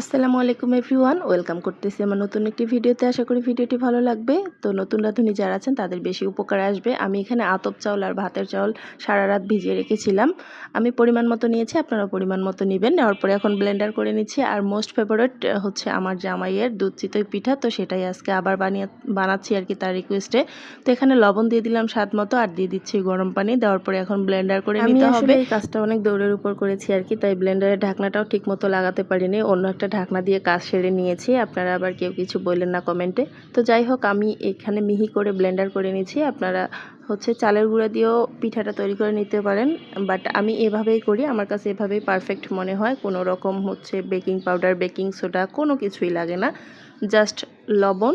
আসসালামু আলাইকুম everyone welcome করতেছি আমার নতুন একটি ভিডিওতে। আশা করি ভিডিওটি ভালো লাগবে। তো নতুন রাঁধুনি যারা আছেন তাদের বেশি উপকার আসবে। আমি এখানে আতপ চাউল আর ভাতের চাউল সারা রাত ভিজিয়ে রেখেছিলাম। আমি পরিমাণ মতো নিয়েছি আপনারা পরিমাণ মতো নেবেন। নেওয়ার পরে এখন ব্লেন্ডার করে নিচ্ছি। আর মোস্ট ফেভারিট হচ্ছে আমার জামাইয়ের দুধ চিতই পিঠা। তো সেটাই আজকে আবার বানিয়ে বানাচ্ছি আর কি তার রিকোয়েস্টে তো এখানে লবণ দিয়ে দিলাম স্বাদ মতো আর দিয়ে দিচ্ছি গরম পানি। দেওয়ার পরে এখন ব্লেন্ডার করে নিতে হবে। এই কাজটা অনেক দৌড়ের উপর করেছি আর কি তাই ব্লেন্ডারের ঢাকনাটাও ঠিক মতো লাগাতে পারিনি। অন্য একটা ঢাকনা দিয়ে কাজ সেরে নিয়েছি। আপনারা আবার কেউ কিছু বললেন না কমেন্টে। তো যাই হোক, আমি এখানে মিহি করে ব্লেন্ডার করে নিয়েছি। আপনারা হচ্ছে চালের গুঁড়া দিয়েও পিঠাটা তৈরি করে নিতে পারেন। বাট আমি এভাবেই করি। আমার কাছে এভাবেই পারফেক্ট মনে হয়। কোনো রকম হচ্ছে বেকিং পাউডার, বেকিং সোডা, কোনো কিছুই লাগে না। জাস্ট লবণ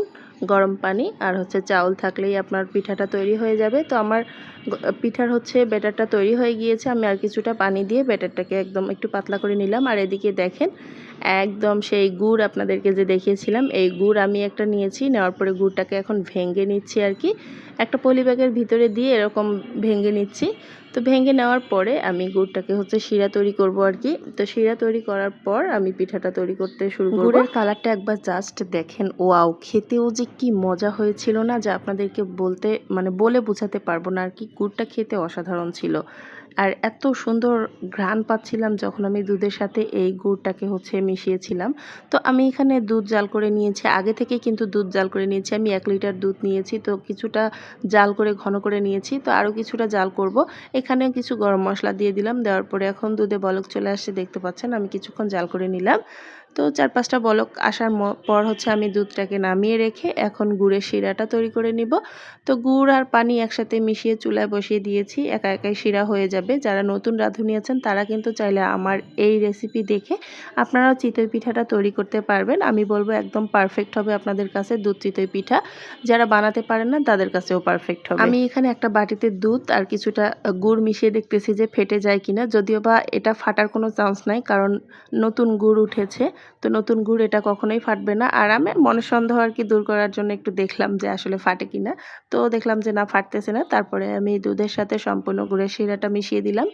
গরম পানি আর হচ্ছে চাউল থাকলেই আপনার পিঠাটা তৈরি হয়ে যাবে। তো আমার পিঠার হচ্ছে ব্যাটারটা তৈরি হয়ে গিয়েছে। আমি আর কিছুটা পানি দিয়ে ব্যাটারটাকে একদম একটু পাতলা করে নিলাম। আর এদিকে দেখেন, একদম সেই গুড় আপনাদেরকে যে দেখিয়েছিলাম, এই গুড় আমি একটা নিয়েছি। নেওয়ার পরে গুড়টাকে এখন ভেঙে নিচ্ছি আর কি। একটা পলি ব্যাগের ভিতরে দিয়ে এরকম ভেঙে নিচ্ছি। তো ভেঙে নেওয়ার পরে আমি গুড়টাকে হচ্ছে শিরা তৈরি করব আর কি। তো শিরা তৈরি করার পর আমি পিঠাটা তৈরি করতে শুরু করব। গুড়ের কালারটা একবার জাস্ট দেখেন। ওয়াও, খেতেও যে কি মজা হয়েছিল না যে আপনাদেরকে বলতে মানে বলে বোঝাতে পারব না? আর কি গুড়টা খেতে অসাধারণ ছিল। আর এত সুন্দর ঘ্রাণ পাচ্ছিলাম যখন আমি দুধের সাথে এই গুড়টাকে হচ্ছে মিশিয়েছিলাম। তো আমি এখানে দুধ জাল করে নিয়েছি। আগে থেকে কিন্তু দুধ জাল করে নিয়েছি। আমি এক লিটার দুধ নিয়েছি। তো কিছুটা জাল করে, ঘন করে নিয়েছি। তো আরও কিছুটা জাল করব। এখানেও কিছু গরম মশলা দিয়ে দিলাম। দেওয়ার পরে এখন দুধে বলক চলে আসছে। দেখতে পাচ্ছেন আমি কিছুক্ষণ জাল করে নিলাম। তো চার পাঁচটা বলক আসার পর হচ্ছে আমি দুধটাকে নামিয়ে রেখে এখন গুড়ের শিরাটা তৈরি করে নিব। তো গুড় আর পানি একসাথে মিশিয়ে চুলায় বসিয়ে দিয়েছি, একা একাই শিরা হয়ে যাবে। যারা নতুন রাঁধুনি আছেন, তারা কিন্তু চাইলে আমার এই রেসিপি দেখে আপনারাও চিতই পিঠাটা তৈরি করতে পারবেন। আমি বলব একদম পারফেক্ট হবে আপনাদের কাছে দুধ চিতই পিঠা। যারা বানাতে পারেন না, তাদের কাছেও পারফেক্ট হবে। আমি এখানে একটা বাটিতে দুধ আর কিছুটা গুড় মিশিয়ে দেখতেছি যে ফেটে যায় কিনা। যদিও বা এটা ফাটার কোনো চান্স নাই, কারণ নতুন গুড় উঠেছে। তো নতুন গুড় এটা কখনোই ফাটবে না। আর আমি মনের সন্দেহ আর কি দূর করার জন্য একটু দেখলাম যে আসলে ফাটে কিনা। তো দেখলাম যে না, ফাটতেছে না। তারপরে আমি দুধের সাথে সম্পূর্ণ গুড়ের শিরাটা মিশিয়ে দিলাম।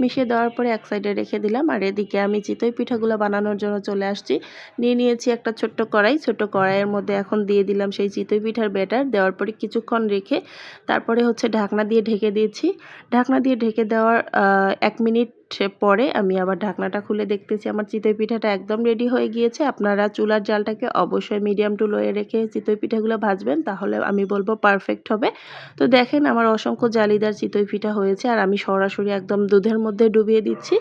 মিশিয়ে দেওয়ার পরে এক সাইডে রেখে দিলাম। আর এদিকে আমি চিতই পিঠাগুলো বানানোর জন্য চলে আসছি। নিয়ে নিয়েছি একটা ছোট্ট কড়াই। ছোট্ট কড়াইয়ের মধ্যে এখন দিয়ে দিলাম সেই চিতই পিঠার ব্যাটার। দেওয়ার পরে কিছুক্ষণ রেখে তারপরে হচ্ছে ঢাকনা দিয়ে ঢেকে দিয়েছি। ঢাকনা দিয়ে ঢেকে দেওয়ার এক মিনিট পরে আমি আবার ঢাকনাটা খুলে দেখতেছি, আমার চিতই পিঠাটা একদম রেডি হয়ে গিয়েছে। আপনারা চুলার জালটাকে অবশ্যই মিডিয়াম টু লোয়ে রেখে চিতই পিঠাগুলো ভাজবেন, তাহলে আমি বলব পারফেক্ট হবে। তো দেখেন আমার অসংখ্য জালিদার চিতই পিঠা হয়েছে, আর আমি সরাসরি একদম দুধের মধ্যে ডুবিয়ে দিচ্ছি।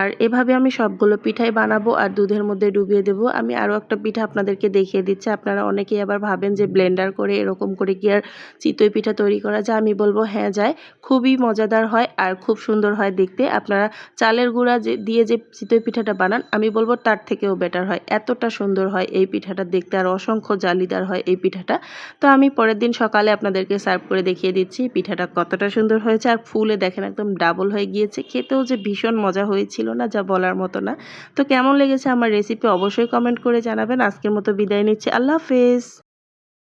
আর এভাবে আমি সবগুলো পিঠাই বানাবো আর দুধের মধ্যে ডুবিয়ে দেব। আমি আরও একটা পিঠা আপনাদেরকে দেখিয়ে দিচ্ছি। আপনারা অনেকেই আবার ভাবেন যে ব্লেন্ডার করে এরকম করে কি আর চিতই পিঠা তৈরি করা যায়? আমি বলব হ্যাঁ যায়। খুবই মজাদার হয় আর খুব সুন্দর হয় দেখতে। আপনারা চালের গুঁড়া যে, দিয়ে যে চিতই পিঠাটা বানান, আমি বলব তার থেকেও বেটার হয়। এতটা সুন্দর হয় এই পিঠাটা দেখতে আর অসংখ্য জালিদার হয় এই পিঠাটা। তো আমি পরের দিন সকালে আপনাদেরকে সার্ভ করে দেখিয়ে দিচ্ছি পিঠাটা কতটা সুন্দর হয়েছে। আর ফুলে দেখেন একদম ডাবল হয়ে গিয়েছে। খেতেও যে ভীষণ মজা হয়েছিল। ছিল না, যা বলার মতো না। তো কেমন লেগেছে আমার রেসিপি অবশ্যই কমেন্ট করে জানাবেন। আজকের মতো বিদায় নিচ্ছি। আল্লাহ হাফেজ।